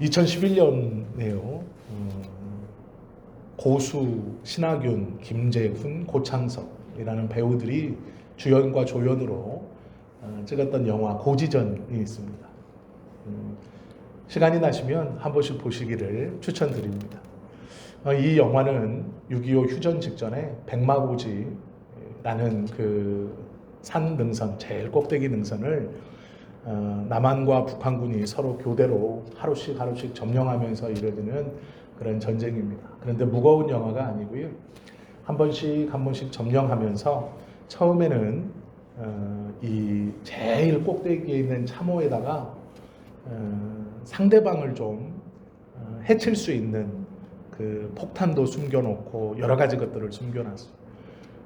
2011년에요. 음, 고수, 신하균, 김재훈, 고창석이라는 배우들이 주연과 조연으로 어, 찍었던 영화 고지전이 있습니다. 음, 시간이 나시면 한 번씩 보시기를 추천드립니다. 어, 이 영화는 6.25 휴전 직전에 백마고지라는 그 산 능선, 제일 꼭대기 능선을 어, 남한과 북한군이 서로 교대로 하루씩 하루씩 점령하면서 이루어지는 그런 전쟁입니다. 그런데 무거운 영화가 아니고요. 한 번씩 한 번씩 점령하면서 처음에는 어, 이 제일 꼭대기에 있는 참호에다가 어, 상대방을 좀 어, 해칠 수 있는 그 폭탄도 숨겨놓고 여러 가지 것들을 숨겨놨어요.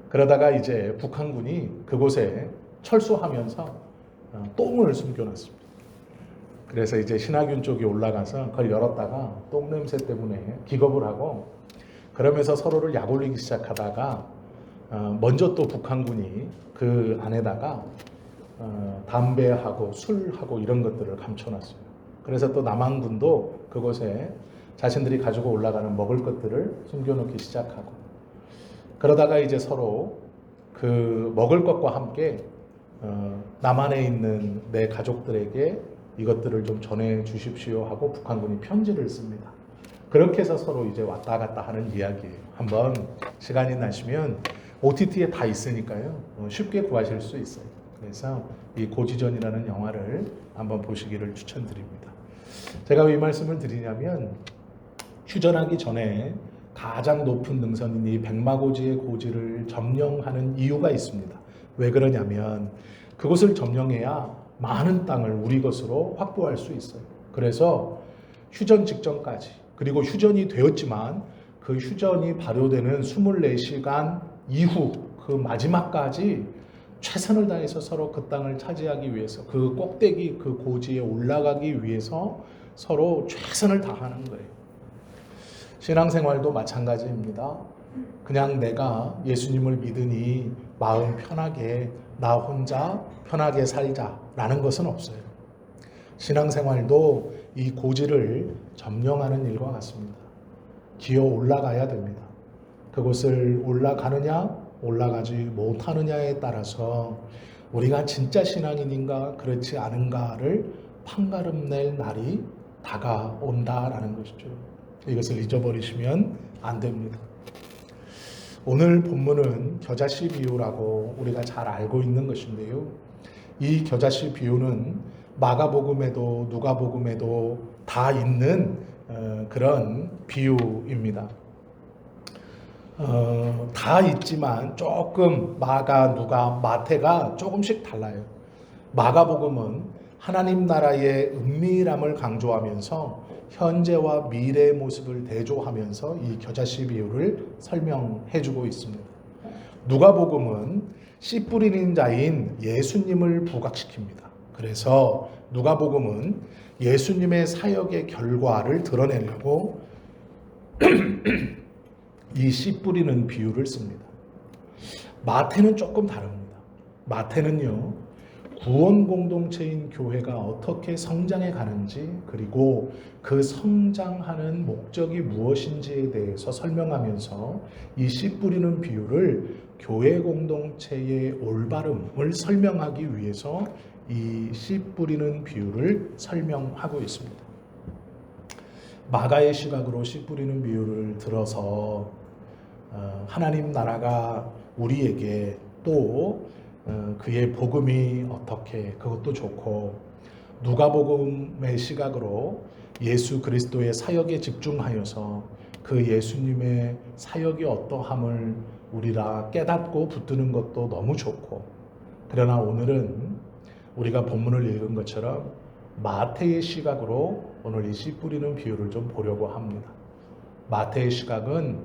그러다가 이제 북한군이 그곳에 철수하면서 어, 똥을 숨겨놨습니다. 그래서 이제 신하균 쪽이 올라가서 그걸 열었다가 똥 냄새 때문에 기겁을 하고 그러면서 서로를 약올리기 시작하다가 어, 먼저 또 북한군이 그 안에다가 어, 담배하고 술하고 이런 것들을 감춰놨어요. 그래서 또 남한군도 그곳에 자신들이 가지고 올라가는 먹을 것들을 숨겨놓기 시작하고 그러다가 이제 서로 그 먹을 것과 함께 어, 남한에 있는 내 가족들에게 이것들을 좀 전해 주십시오 하고 북한군이 편지를 씁니다. 그렇게 해서 서로 이제 왔다 갔다 하는 이야기예요. 한번 시간이 나시면 OTT에 다 있으니까요. 어, 쉽게 구하실 수 있어요. 그래서 이 고지전이라는 영화를 한번 보시기를 추천드립니다. 제가 왜 이 말씀을 드리냐면 휴전하기 전에 가장 높은 능선인 이 백마고지의 고지를 점령하는 이유가 있습니다. 왜 그러냐면 그곳을 점령해야 많은 땅을 우리 것으로 확보할 수 있어요. 그래서 휴전 직전까지 그리고 휴전이 되었지만 그 휴전이 발효되는 24시간 이후 그 마지막까지 최선을 다해서 서로 그 땅을 차지하기 위해서 그 꼭대기 그 고지에 올라가기 위해서 서로 최선을 다하는 거예요. 신앙생활도 마찬가지입니다. 그냥 내가 예수님을 믿으니 마음 편하게 나 혼자 편하게 살자라는 것은 없어요. 신앙생활도 이 고지를 점령하는 일과 같습니다. 기어 올라가야 됩니다. 그곳을 올라가느냐, 올라가지 못하느냐에 따라서 우리가 진짜 신앙인인가, 그렇지 않은가를 판가름 낼 날이 다가온다라는 것이죠. 이것을 잊어버리시면 안 됩니다. 오늘 본문은 겨자씨 비유라고 우리가 잘 알고 있는 것인데요. 이 겨자씨 비유는 마가복음에도 누가복음에도 다 있는 어, 그런 비유입니다. 어, 다 있지만 조금 마가, 누가, 마태가 조금씩 달라요. 마가복음은 하나님 나라의 은밀함을 강조하면서 현재와 미래의 모습을 대조하면서 이 겨자씨 비유를 설명해 주고 있습니다. 누가복음은 씨 뿌리는 자인 예수님을 부각시킵니다. 그래서 누가복음은 예수님의 사역의 결과를 드러내려고 이 씨 뿌리는 비유를 씁니다. 마태는 조금 다릅니다. 마태는요, 구원 공동체인 교회가 어떻게 성장해 가는지 그리고 그 성장하는 목적이 무엇인지에 대해서 설명하면서 이 씨 뿌리는 비유를 교회 공동체의 올바름을 설명하기 위해서 이 씨 뿌리는 비유를 설명하고 있습니다. 마가의 시각으로 씨 뿌리는 비유를 들어서 어, 하나님 나라가 우리에게 또 어, 그의 복음이 어떻게 그것도 좋고 누가복음의 시각으로 예수 그리스도의 사역에 집중하여서 그 예수님의 사역이 어떠함을 우리가 깨닫고 붙드는 것도 너무 좋고 그러나 오늘은 우리가 본문을 읽은 것처럼 마태의 시각으로 오늘 이 씨 뿌리는 비유를 좀 보려고 합니다. 마태의 시각은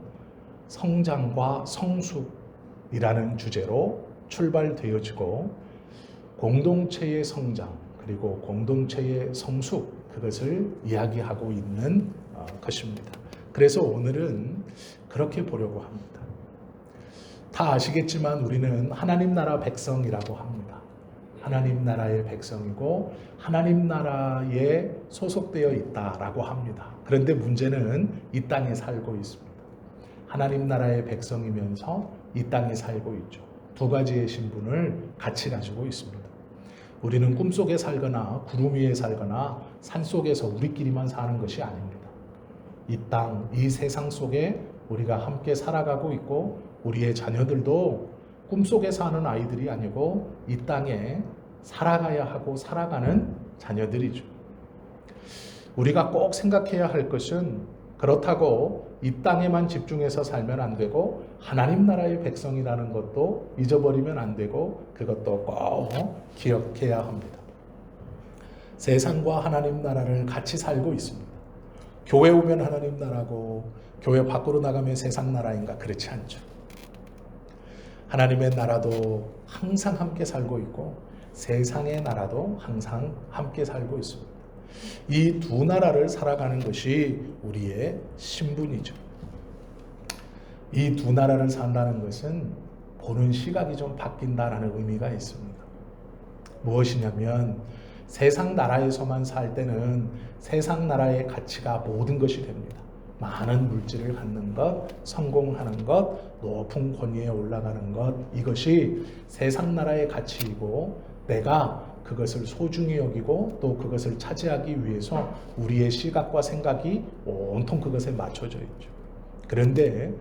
성장과 성숙이라는 주제로 출발되어지고 공동체의 성장 그리고 공동체의 성숙 그것을 이야기하고 있는 어, 것입니다. 그래서 오늘은 그렇게 보려고 합니다. 다 아시겠지만 우리는 하나님 나라 백성이라고 합니다. 하나님 나라의 백성이고 하나님 나라에 소속되어 있다라고 합니다. 그런데 문제는 이 땅에 살고 있습니다. 하나님 나라의 백성이면서 이 땅에 살고 있죠. 두 가지의 신분을 같이 가지고 있습니다. 우리는 꿈속에 살거나 구름 위에 살거나 산 속에서 우리끼리만 사는 것이 아닙니다. 이 땅, 이 세상 속에 우리가 함께 살아가고 있고 우리의 자녀들도 꿈속에 사는 아이들이 아니고 이 땅에 살아가야 하고 살아가는 자녀들이죠. 우리가 꼭 생각해야 할 것은 그렇다고 이 땅에만 집중해서 살면 안 되고 하나님 나라의 백성이라는 것도 잊어버리면 안 되고 그것도 꼭 기억해야 합니다. 세상과 하나님 나라를 같이 살고 있습니다. 교회 오면 하나님 나라고 교회 밖으로 나가면 세상 나라인가 그렇지 않죠. 하나님의 나라도 항상 함께 살고 있고 세상의 나라도 항상 함께 살고 있습니다. 이 두 나라를 살아가는 것이 우리의 신분이죠. 이 두 나라를 산다는 것은 보는 시각이 좀 바뀐다라는 의미가 있습니다. 무엇이냐면 세상 나라에서만 살 때는 세상 나라의 가치가 모든 것이 됩니다. 많은 물질을 갖는 것, 성공하는 것, 높은 권위에 올라가는 것, 이것이 세상 나라의 가치이고 내가 그것을 소중히 여기고 또 그것을 차지하기 위해서 우리의 시각과 생각이 온통 그것에 맞춰져 있죠. 그런데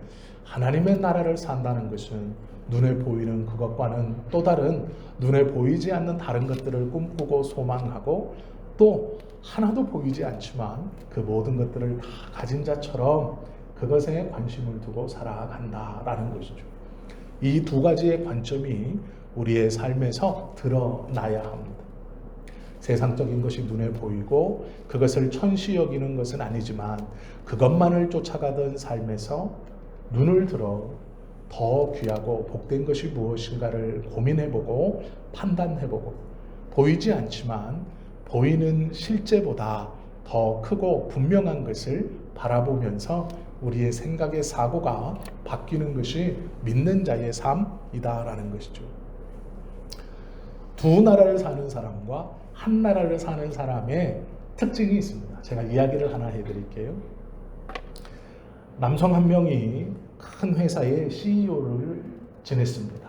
하나님의 나라를 산다는 것은 눈에 보이는 그것과는 또 다른 눈에 보이지 않는 다른 것들을 꿈꾸고 소망하고 또 하나도 보이지 않지만 그 모든 것들을 다 가진 자처럼 그것에 관심을 두고 살아간다라는 것이죠. 이 두 가지의 관점이 우리의 삶에서 드러나야 합니다. 세상적인 것이 눈에 보이고 그것을 천시 여기는 것은 아니지만 그것만을 쫓아가던 삶에서 눈을 들어 더 귀하고 복된 것이 무엇인가를 고민해보고 판단해보고 보이지 않지만 보이는 실제보다 더 크고 분명한 것을 바라보면서 우리의 생각의 사고가 바뀌는 것이 믿는 자의 삶이다라는 것이죠. 두 나라를 사는 사람과 한 나라를 사는 사람의 특징이 있습니다. 제가 이야기를 하나 해드릴게요. 남성 한 명이 큰 회사의 CEO를 지냈습니다.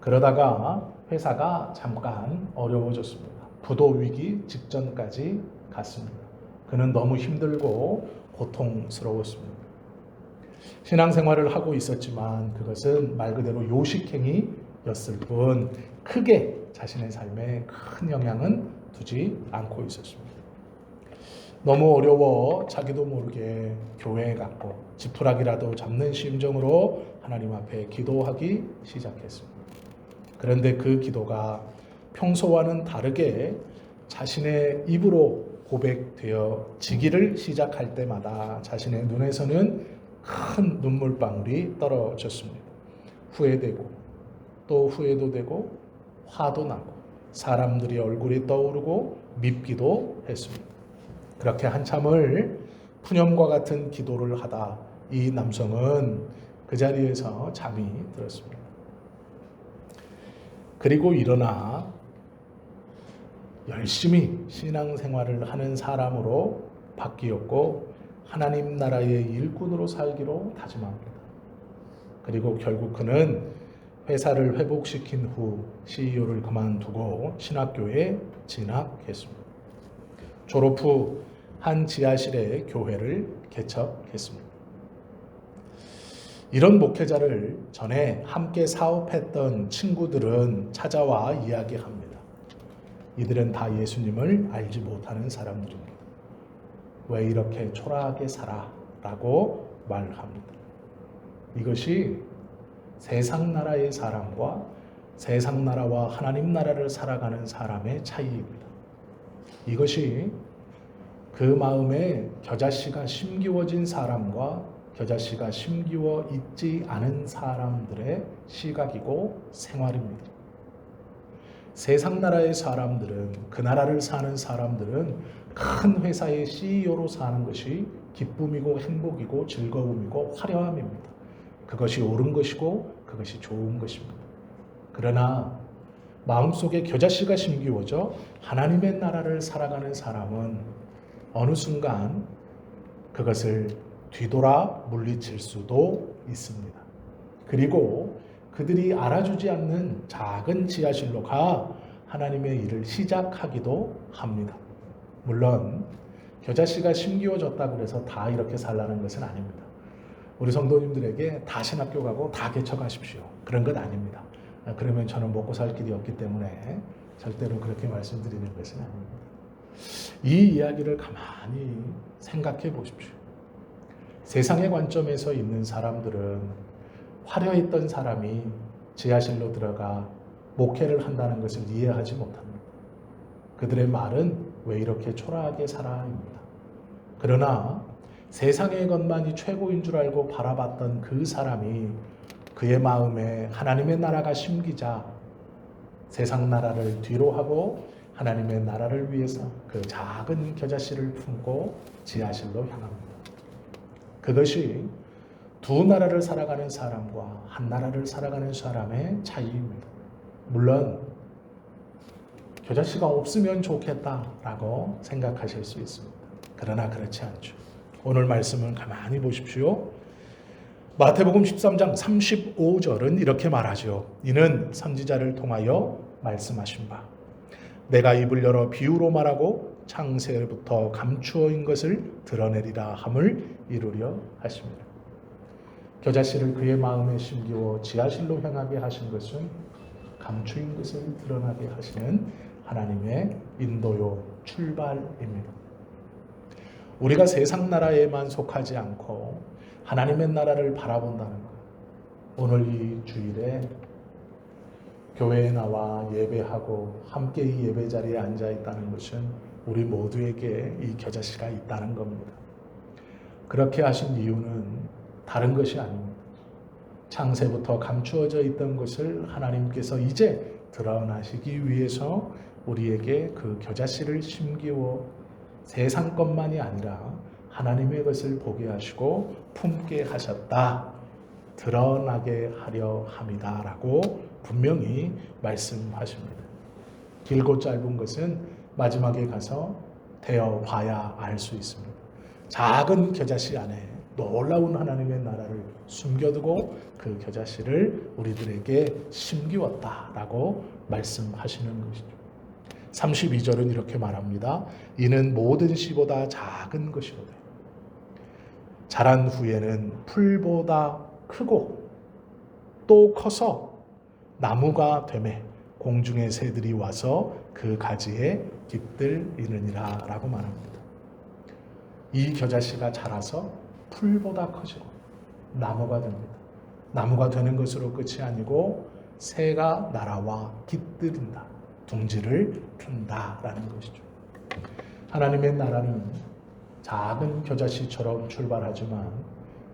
그러다가 회사가 잠깐 어려워졌습니다. 부도 위기 직전까지 갔습니다. 그는 너무 힘들고 고통스러웠습니다. 신앙생활을 하고 있었지만 그것은 말 그대로 요식행위였을 뿐 크게 자신의 삶에 큰 영향은 두지 않고 있었습니다. 너무 어려워 자기도 모르게 교회에 갔고 지푸라기라도 잡는 심정으로 하나님 앞에 기도하기 시작했습니다. 그런데 그 기도가 평소와는 다르게 자신의 입으로 고백되어지기를 시작할 때마다 자신의 눈에서는 큰 눈물방울이 떨어졌습니다. 후회되고 또 후회도 되고 화도 나고 사람들이 얼굴이 떠오르고 밉기도 했습니다. 그렇게 한참을 푸념과 같은 기도를 하다 이 남성은 그 자리에서 잠이 들었습니다. 그리고 일어나 열심히 신앙생활을 하는 사람으로 바뀌었고 하나님 나라의 일꾼으로 살기로 다짐합니다. 그리고 결국 그는 회사를 회복시킨 후 CEO를 그만두고 신학교에 진학했습니다. 졸업 후 한 지하실에 교회를 개척했습니다. 이런 목회자를 전에 함께 사업했던 친구들은 찾아와 이야기합니다. 이들은 다 예수님을 알지 못하는 사람들입니다. 왜 이렇게 초라하게 살아? 라고 말합니다. 이것이 세상 나라의 사람과 세상 나라와 하나님 나라를 살아가는 사람의 차이입니다. 이것이 그 마음에 겨자씨가 심기워진 사람과 겨자씨가 심기워 있지 않은 사람들의 시각이고 생활입니다. 세상 나라의 사람들은 그 나라를 사는 사람들은 큰 회사의 CEO로 사는 것이 기쁨이고 행복이고 즐거움이고 화려함입니다. 그것이 옳은 것이고 그것이 좋은 것입니다. 그러나 마음속에 겨자씨가 심기워져 하나님의 나라를 살아가는 사람은 어느 순간 그것을 뒤돌아 물리칠 수도 있습니다. 그리고 그들이 알아주지 않는 작은 지하실로 가 하나님의 일을 시작하기도 합니다. 물론 겨자씨가 심기워졌다고 해서 다 이렇게 살라는 것은 아닙니다. 우리 성도님들에게 다 신학교 가고 다 개척하십시오. 그런 것 아닙니다. 아, 그러면 저는 먹고 살 길이 없기 때문에 절대로 그렇게 말씀드리는 것은 아닙니다. 이 이야기를 가만히 생각해 보십시오. 세상의 관점에서 있는 사람들은 화려했던 사람이 지하실로 들어가 목회를 한다는 것을 이해하지 못합니다. 그들의 말은 왜 이렇게 초라하게 살아입니다. 그러나 세상의 것만이 최고인 줄 알고 바라봤던 그 사람이 그의 마음에 하나님의 나라가 심기자 세상 나라를 뒤로 하고 하나님의 나라를 위해서 그 작은 겨자씨를 품고 지하실로 향합니다. 그것이 두 나라를 살아가는 사람과 한 나라를 살아가는 사람의 차이입니다. 물론 겨자씨가 없으면 좋겠다라고 생각하실 수 있습니다. 그러나 그렇지 않죠. 오늘 말씀을 가만히 보십시오. 마태복음 13장 35절은 이렇게 말하죠. 이는 선지자를 통하여 말씀하신 바. 내가 입을 열어 비유로 말하고 창세부터 감추어인 것을 드러내리라 함을 이루려 하십니다. 겨자씨를 그의 마음에 심기워 지하실로 향하게 하신 것은 감추인 것을 드러나게 하시는 하나님의 인도요 출발입니다. 우리가 세상 나라에만 속하지 않고 하나님의 나라를 바라본다는 것. 오늘 이 주일에 교회에 나와 예배하고 함께 이 예배 자리에 앉아 있다는 것은 우리 모두에게 이 겨자씨가 있다는 겁니다. 그렇게 하신 이유는 다른 것이 아닙니다. 창세부터 감추어져 있던 것을 하나님께서 이제 드러나시기 위해서 우리에게 그 겨자씨를 심기워 세상 것만이 아니라 하나님의 것을 보게 하시고 품게 하셨다. 드러나게 하려 함이다라고 분명히 말씀하십니다. 길고 짧은 것은 마지막에 가서 되어 봐야 알 수 있습니다. 작은 겨자씨 안에 놀라운 하나님의 나라를 숨겨두고 그 겨자씨를 우리들에게 심기웠다라고 말씀하시는 것이죠. 32절은 이렇게 말합니다. 이는 모든 씨보다 작은 것이로되 자란 후에는 풀보다 크고 또 커서 나무가 되매 공중의 새들이 와서 그 가지에 깃들이느니라 라고 말합니다. 이 겨자씨가 자라서 풀보다 커지고 나무가 됩니다. 나무가 되는 것으로 끝이 아니고 새가 날아와 깃들인다. 둥지를 튼다라는 것이죠. 하나님의 나라는 작은 겨자씨처럼 출발하지만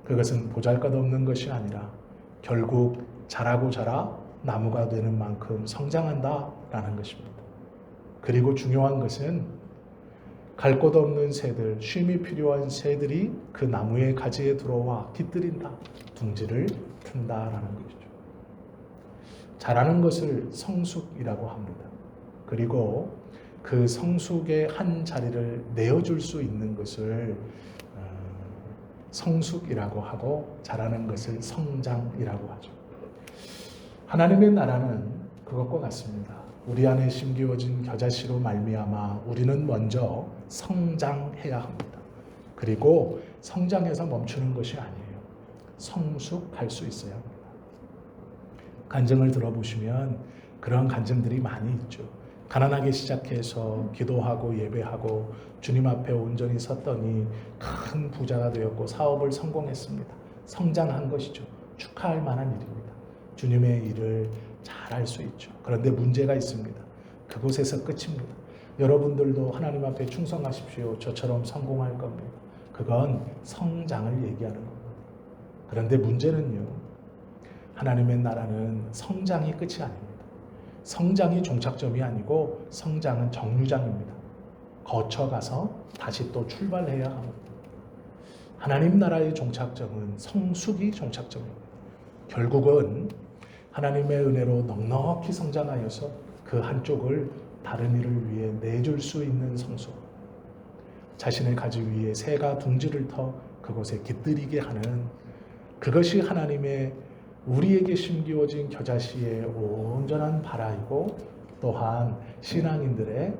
그것은 보잘것없는 것이 아니라 결국 자라고 자라 나무가 되는 만큼 성장한다라는 것입니다. 그리고 중요한 것은 갈 곳 없는 새들, 쉼이 필요한 새들이 그 나무의 가지에 들어와 깃들인다, 둥지를 튼다라는 것이죠. 자라는 것을 성숙이라고 합니다. 그리고 그 성숙의 한 자리를 내어줄 수 있는 것을 어, 성숙이라고 하고 자라는 것을 성장이라고 하죠. 하나님의 나라는 그것과 같습니다. 우리 안에 심기워진 겨자씨로 말미암아 우리는 먼저 성장해야 합니다. 그리고 성장해서 멈추는 것이 아니에요. 성숙할 수 있어야 합니다. 간증을 들어보시면 그런 간증들이 많이 있죠. 가난하게 시작해서 기도하고 예배하고 주님 앞에 온전히 섰더니 큰 부자가 되었고 사업을 성공했습니다. 성장한 것이죠. 축하할 만한 일입니다. 주님의 일을 잘 할 수 있죠. 그런데 문제가 있습니다. 그곳에서 끝입니다. 여러분들도 하나님 앞에 충성하십시오. 저처럼 성공할 겁니다. 그건 성장을 얘기하는 겁니다. 그런데 문제는요. 하나님의 나라는 성장이 끝이 아닙니다. 성장이 종착점이 아니고 성장은 정류장입니다. 거쳐가서 다시 또 출발해야 합니다. 하나님 나라의 종착점은 성숙이 종착점입니다. 결국은 하나님의 은혜로 넉넉히 성장하여서 그 한쪽을 다른 이를 위해 내줄 수 있는 성숙. 자신의 가지 위에 새가 둥지를 터 그곳에 깃들이게 하는 그것이 하나님의 우리에게 심기워진 겨자씨의 온전한 바라이고 또한 신앙인들의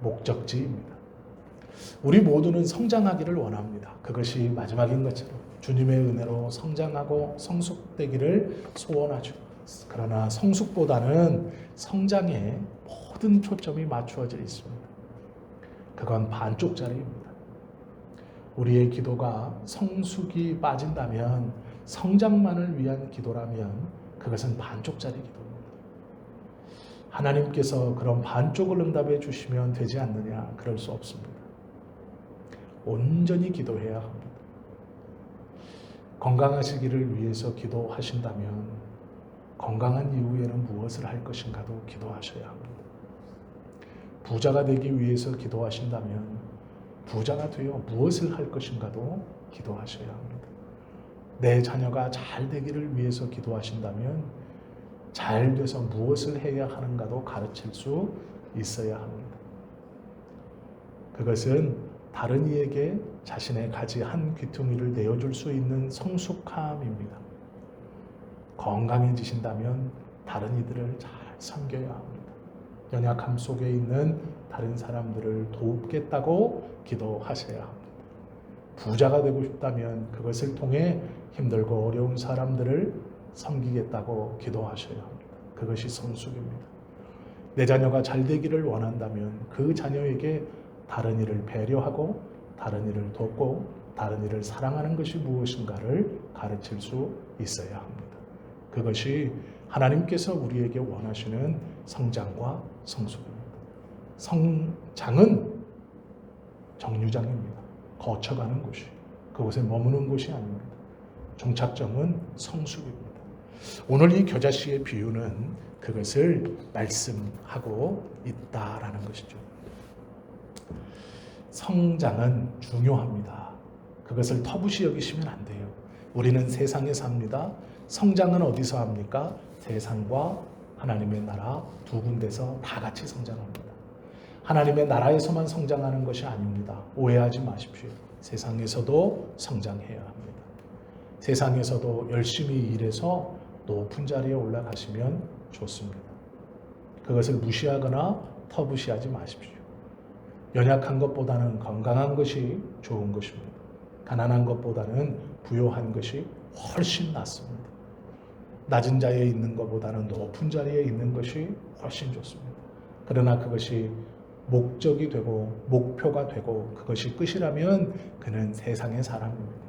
목적지입니다. 우리 모두는 성장하기를 원합니다. 그것이 마지막인 것처럼 주님의 은혜로 성장하고 성숙되기를 소원하죠. 그러나 성숙보다는 성장에 모든 초점이 맞추어져 있습니다. 그건 반쪽짜리입니다. 우리의 기도가 성숙이 빠진다면 성장만을 위한 기도라면 그것은 반쪽짜리 기도입니다. 하나님께서 그런 반쪽을 응답해 주시면 되지 않느냐? 그럴 수 없습니다. 온전히 기도해야 합니다. 건강하시기를 위해서 기도하신다면 건강한 이후에는 무엇을 할 것인가도 기도하셔야 합니다. 부자가 되기 위해서 기도하신다면 부자가 되어 무엇을 할 것인가도 기도하셔야 합니다. 내 자녀가 잘 되기를 위해서 기도하신다면 잘 돼서 무엇을 해야 하는가도 가르칠 수 있어야 합니다. 그것은 다른 이에게 자신의 가지 한 귀퉁이를 내어줄 수 있는 성숙함입니다. 건강해지신다면 다른 이들을 잘 섬겨야 합니다. 연약함 속에 있는 다른 사람들을 돕겠다고 기도하셔야 합니다. 부자가 되고 싶다면 그것을 통해 힘들고 어려운 사람들을 섬기겠다고 기도하셔야 합니다. 그것이 성숙입니다. 내 자녀가 잘 되기를 원한다면 그 자녀에게 다른 일을 배려하고 다른 일을 돕고 다른 일을 사랑하는 것이 무엇인가를 가르칠 수 있어야 합니다. 그것이 하나님께서 우리에게 원하시는 성장과 성숙입니다. 성장은 정류장입니다. 거쳐가는 곳이 그곳에 머무는 곳이 아닙니다. 종착점은 성숙입니다. 오늘 이 겨자씨의 비유는 그것을 말씀하고 있다라는 것이죠. 성장은 중요합니다. 그것을 터부시 여기시면 안 돼요. 우리는 세상에 삽니다. 성장은 어디서 합니까? 세상과 하나님의 나라 두 군데서 다 같이 성장합니다. 하나님의 나라에서만 성장하는 것이 아닙니다. 오해하지 마십시오. 세상에서도 성장해야 합니다. 세상에서도 열심히 일해서 높은 자리에 올라가시면 좋습니다. 그것을 무시하거나 터부시하지 마십시오. 연약한 것보다는 건강한 것이 좋은 것입니다. 가난한 것보다는 부요한 것이 훨씬 낫습니다. 낮은 자리에 있는 것보다는 높은 자리에 있는 것이 훨씬 좋습니다. 그러나 그것이 목적이 되고 목표가 되고 그것이 끝이라면 그는 세상의 사람입니다.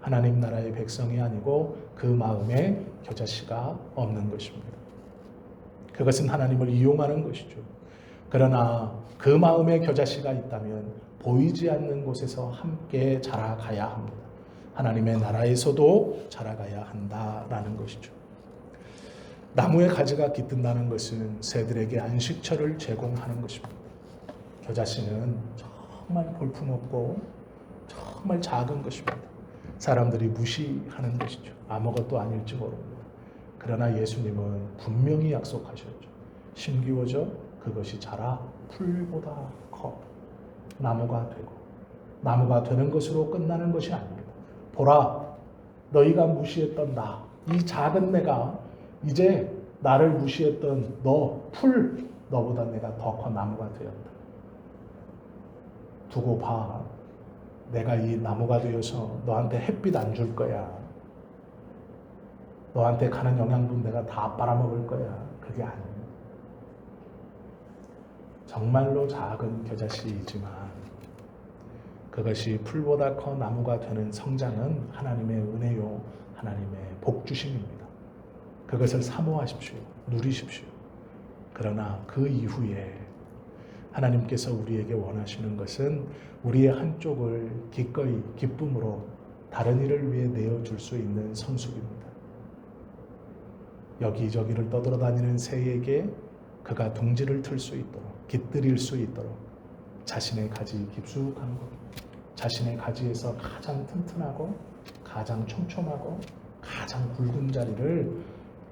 하나님 나라의 백성이 아니고 그 마음에 겨자씨가 없는 것입니다. 그것은 하나님을 이용하는 것이죠. 그러나 그 마음에 겨자씨가 있다면 보이지 않는 곳에서 함께 자라가야 합니다. 하나님의 나라에서도 자라가야 한다라는 것이죠. 나무의 가지가 깃든다는 것은 새들에게 안식처를 제공하는 것입니다. 겨자씨는 정말 볼품없고 정말 작은 것입니다. 사람들이 무시하는 것이죠. 아무것도 아닐지 모릅니다. 그러나 예수님은 분명히 약속하셨죠. 심기워져 그것이 자라 풀보다 커 나무가 되고 나무가 되는 것으로 끝나는 것이 아닙니다. 보라 너희가 무시했던 나 이 작은 내가 이제 나를 무시했던 너 풀 너보다 내가 더 커 나무가 되었다. 두고 봐. 내가 이 나무가 되어서 너한테 햇빛 안 줄 거야. 너한테 가는 영양분 내가 다 빨아먹을 거야. 그게 아니야. 정말로 작은 겨자씨이지만 그것이 풀보다 커 나무가 되는 성장은 하나님의 은혜요, 하나님의 복주심입니다. 그것을 사모하십시오. 누리십시오. 그러나 그 이후에 하나님께서 우리에게 원하시는 것은 우리의 한쪽을 기꺼이 기쁨으로 다른 일을 위해 내어줄 수 있는 성숙입니다. 여기저기를 떠돌아다니는 새에게 그가 둥지를 틀 수 있도록 깃들일 수 있도록 자신의 가지 깊숙한 곳, 자신의 가지에서 가장 튼튼하고 가장 촘촘하고 가장 굵은 자리를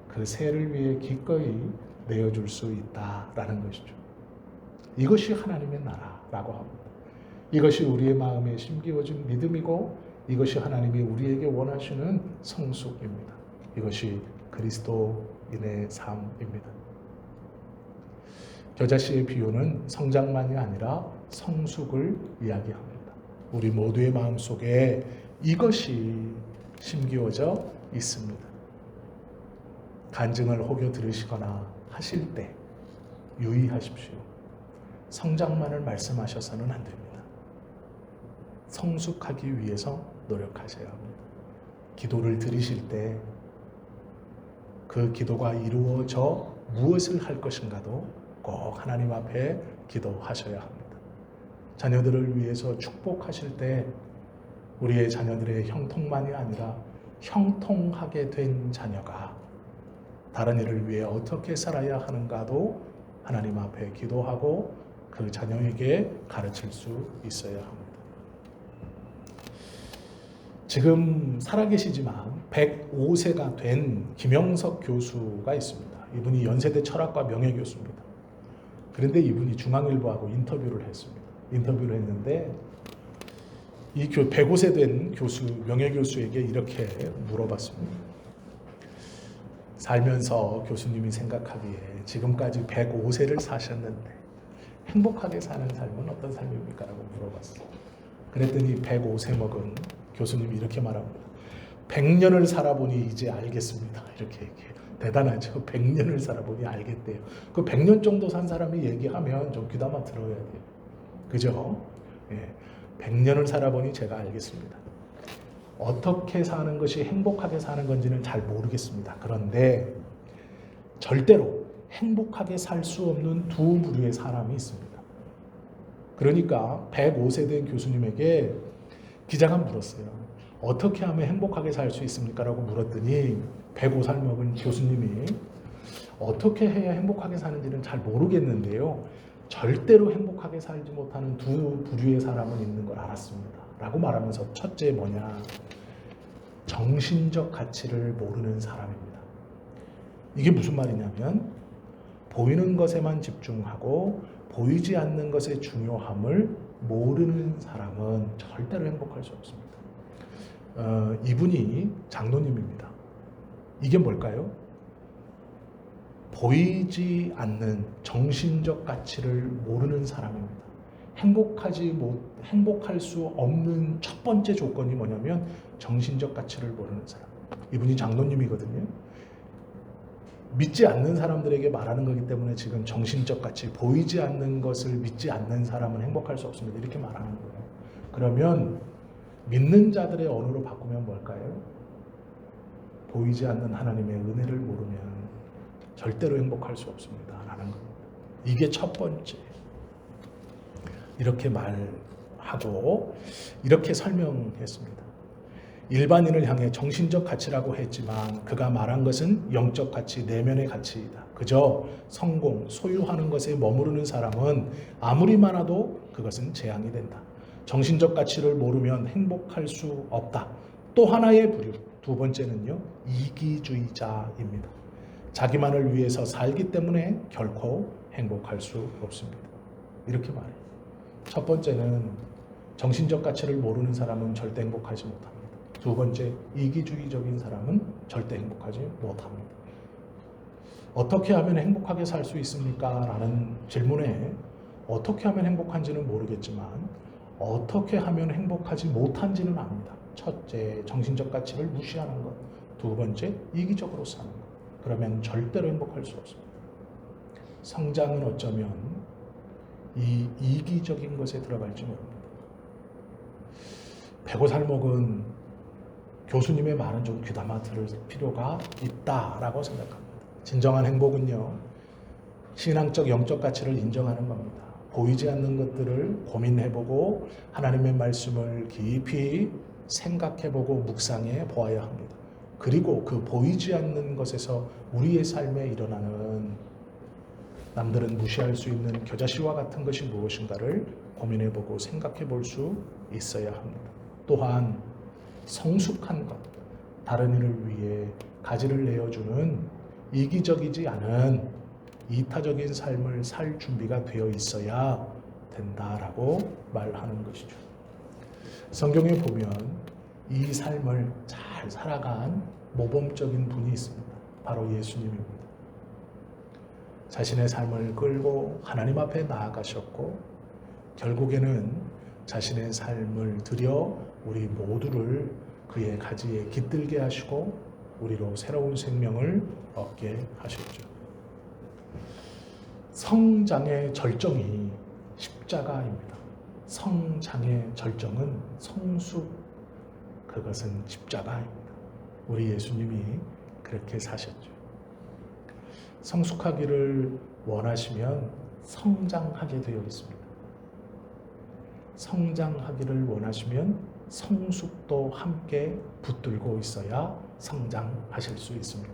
그 새를 위해 기꺼이 내어줄 수 있다라는 것이죠. 이것이 하나님의 나라라고 합니다. 이것이 우리의 마음에 심기어진 믿음이고 이것이 하나님이 우리에게 원하시는 성숙입니다. 이것이 그리스도인의 삶입니다. 겨자씨의 비유는 성장만이 아니라 성숙을 이야기합니다. 우리 모두의 마음 속에 이것이 심기어져 있습니다. 간증을 혹여 들으시거나 하실 때 유의하십시오. 성장만을 말씀하셔서는 안 됩니다. 성숙하기 위해서 노력하셔야 합니다. 기도를 드리실 때 그 기도가 이루어져 무엇을 할 것인가도 꼭 하나님 앞에 기도하셔야 합니다. 자녀들을 위해서 축복하실 때 우리의 자녀들의 형통만이 아니라 형통하게 된 자녀가 다른 이를 위해 어떻게 살아야 하는가도 하나님 앞에 기도하고 그 자녀에게 가르칠 수 있어야 합니다. 지금 살아계시지만 105세가 된 김영석 교수가 있습니다. 이분이 연세대 철학과 명예교수입니다. 그런데 이분이 중앙일보하고 인터뷰를 했습니다. 인터뷰를 했는데 이 105세 된 교수, 명예교수에게 이렇게 물어봤습니다. 살면서 교수님이 생각하기에 지금까지 105세를 사셨는데 행복하게 사는 삶은 어떤 삶입니까? 라고 물어봤어요. 그랬더니 105세 먹은 교수님이 이렇게 말합니다. 100년을 살아보니 이제 알겠습니다. 이렇게 얘기해요. 대단하죠. 100년을 살아보니 알겠대요. 그 100년 정도 산 사람이 얘기하면 좀 귀담아 들어야 돼요. 그죠? 예. 100년을 살아보니 제가 알겠습니다. 어떻게 사는 것이 행복하게 사는 건지는 잘 모르겠습니다. 그런데 절대로 행복하게 살 수 없는 두 부류의 사람이 있습니다. 그러니까 105세 된 교수님에게 기자가 물었어요. 어떻게 하면 행복하게 살 수 있습니까? 라고 물었더니 105살 먹은 교수님이 어떻게 해야 행복하게 사는지는 잘 모르겠는데요. 절대로 행복하게 살지 못하는 두 부류의 사람은 있는 걸 알았습니다. 라고 말하면서 첫째 뭐냐? 정신적 가치를 모르는 사람입니다. 이게 무슨 말이냐면 보이는 것에만 집중하고 보이지 않는 것의 중요함을 모르는 사람은 절대로 행복할 수 없습니다. 어, 이분이 장로님입니다. 이게 뭘까요? 보이지 않는 정신적 가치를 모르는 사람입니다. 행복하지 못, 행복할 수 없는 첫 번째 조건이 뭐냐면 정신적 가치를 모르는 사람. 이분이 장로님이거든요. 믿지 않는 사람들에게 말하는 거기 때문에 지금 정신적 가치, 보이지 않는 것을 믿지 않는 사람은 행복할 수 없습니다. 이렇게 말하는 거예요. 그러면 믿는 자들의 언어로 바꾸면 뭘까요? 보이지 않는 하나님의 은혜를 모르면 절대로 행복할 수 없습니다. 라는 겁니다. 이게 첫 번째. 이렇게 말하고 이렇게 설명했습니다. 일반인을 향해 정신적 가치라고 했지만 그가 말한 것은 영적 가치, 내면의 가치이다. 그저 성공, 소유하는 것에 머무르는 사람은 아무리 많아도 그것은 재앙이 된다. 정신적 가치를 모르면 행복할 수 없다. 또 하나의 부류, 두 번째는요, 이기주의자입니다. 자기만을 위해서 살기 때문에 결코 행복할 수 없습니다. 이렇게 말해요. 첫 번째는 정신적 가치를 모르는 사람은 절대 행복하지 못합니다. 두 번째, 이기주의적인 사람은 절대 행복하지 못합니다. 어떻게 하면 행복하게 살 수 있습니까? 라는 질문에 어떻게 하면 행복한지는 모르겠지만 어떻게 하면 행복하지 못한지는 압니다. 첫째, 정신적 가치를 무시하는 것. 두 번째, 이기적으로 사는 것. 그러면 절대로 행복할 수 없습니다. 성장은 어쩌면 이 이기적인 것에 들어갈지 모릅니다. 105살 먹은 교수님의 말은 좀 귀담아 들을 필요가 있다라고 생각합니다. 진정한 행복은요, 신앙적 영적 가치를 인정하는 겁니다. 보이지 않는 것들을 고민해보고 하나님의 말씀을 깊이 생각해보고 묵상해 보아야 합니다. 그리고 그 보이지 않는 것에서 우리의 삶에 일어나는 남들은 무시할 수 있는 겨자씨와 같은 것이 무엇인가를 고민해보고 생각해 볼 수 있어야 합니다. 또한 성숙한 것, 다른 이를 위해 가지를 내어주는 이기적이지 않은 이타적인 삶을 살 준비가 되어 있어야 된다라고 말하는 것이죠. 성경에 보면 이 삶을 잘 살아간 모범적인 분이 있습니다. 바로 예수님입니다. 자신의 삶을 끌고 하나님 앞에 나아가셨고 결국에는 자신의 삶을 들여 우리 모두를 그의 가지에 깃들게 하시고 우리로 새로운 생명을 얻게 하셨죠. 성장의 절정이 십자가입니다. 성장의 절정은 성숙, 그것은 십자가입니다. 우리 예수님이 그렇게 사셨죠. 성숙하기를 원하시면 성장하게 되어 있습니다. 성장하기를 원하시면 성숙도 함께 붙들고 있어야 성장하실 수 있습니다.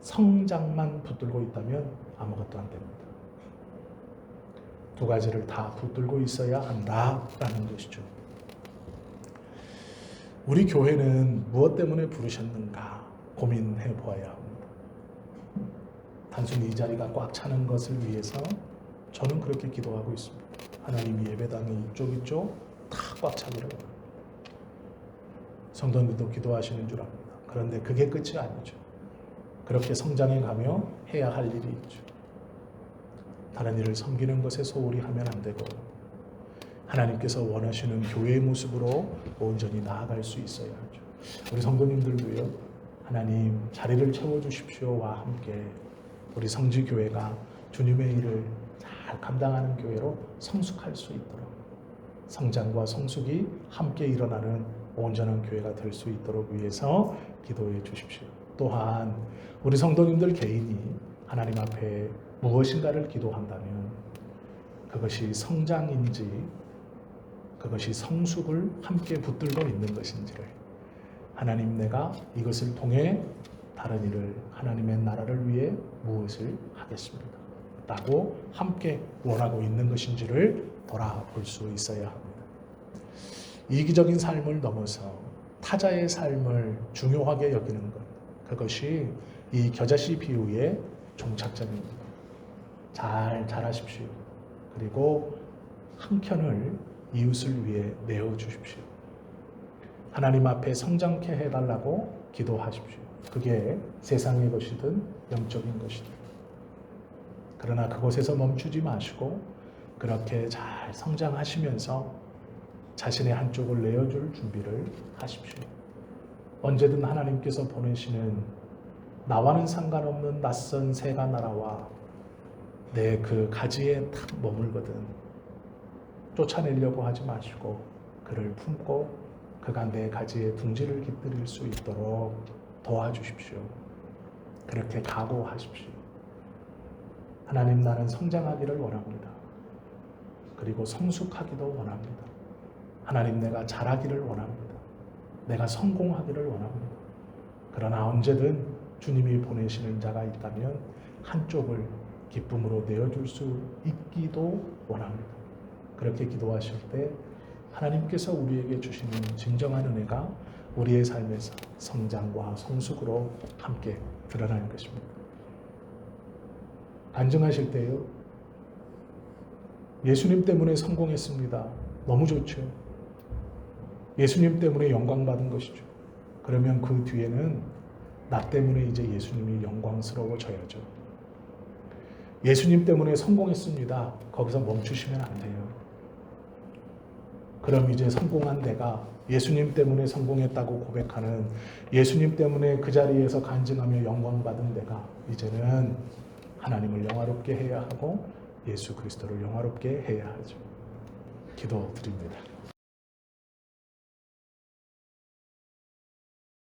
성장만 붙들고 있다면 아무것도 안 됩니다. 두 가지를 다 붙들고 있어야 한다라는 것이죠. 우리 교회는 무엇 때문에 부르셨는가 고민해 보아야 합니다. 단순히 이 자리가 꽉 차는 것을 위해서 저는 그렇게 기도하고 있습니다. 하나님 예배당이 이쪽 이쪽 다꽉 원합니다. 성도님도 기도하시는 줄 압니다. 그런데 그게 끝이 아니죠. 그렇게 성장해 가며 해야 할 일이 있죠. 다른 일을 섬기는 것에 소홀히 하면 안 되고 하나님께서 원하시는 교회의 모습으로 온전히 나아갈 수 있어야 하죠. 우리 성도님들도요. 하나님 자리를 채워 주십시오와 함께 우리 성지 교회가 주님의 일을 잘 감당하는 교회로 성숙할 수 있도록 성장과 성숙이 함께 일어나는 온전한 교회가 될 수 있도록 위해서 기도해 주십시오. 또한 우리 성도님들 개인이 하나님 앞에 무엇인가를 기도한다면 그것이 성장인지 그것이 성숙을 함께 붙들고 있는 것인지를 하나님 내가 이것을 통해 다른 일을 하나님의 나라를 위해 무엇을 하겠습니다. 라고 함께 원하고 있는 것인지를 돌아볼 수 있어야 합니다. 이기적인 삶을 넘어서 타자의 삶을 중요하게 여기는 것. 그것이 이 겨자씨 비유의 종착점입니다. 잘 자라십시오. 그리고 한 켠을 이웃을 위해 내어 주십시오. 하나님 앞에 성장케 해달라고 기도하십시오. 그게 세상의 것이든 영적인 것이든. 그러나 그곳에서 멈추지 마시고 그렇게 잘 성장하시면서 자신의 한쪽을 내어줄 준비를 하십시오. 언제든 하나님께서 보내시는 나와는 상관없는 낯선 새가 날아와 내 그 가지에 탁 머물거든 쫓아내려고 하지 마시고 그를 품고 그가 내 가지에 둥지를 깃들일 수 있도록 도와주십시오. 그렇게 각오하십시오. 하나님 나는 성장하기를 원합니다. 그리고 성숙하기도 원합니다. 하나님 내가 잘하기를 원합니다. 내가 성공하기를 원합니다. 그러나 언제든 주님이 보내시는 자가 있다면 한쪽을 기쁨으로 내어줄 수 있기도 원합니다. 그렇게 기도하실 때 하나님께서 우리에게 주시는 진정한 은혜가 우리의 삶에서 성장과 성숙으로 함께 드러나는 것입니다. 간증하실 때요. 예수님 때문에 성공했습니다. 너무 좋죠. 예수님 때문에 영광 받은 것이죠. 그러면 그 뒤에는 나 때문에 이제 예수님이 영광스러워져야죠. 예수님 때문에 성공했습니다. 거기서 멈추시면 안 돼요. 그럼 이제 성공한 내가 예수님 때문에 성공했다고 고백하는 예수님 때문에 그 자리에서 간증하며 영광 받은 내가 이제는 하나님을 영화롭게 해야 하고 예수 그리스도를 영화롭게 해야 하죠. 기도 드립니다.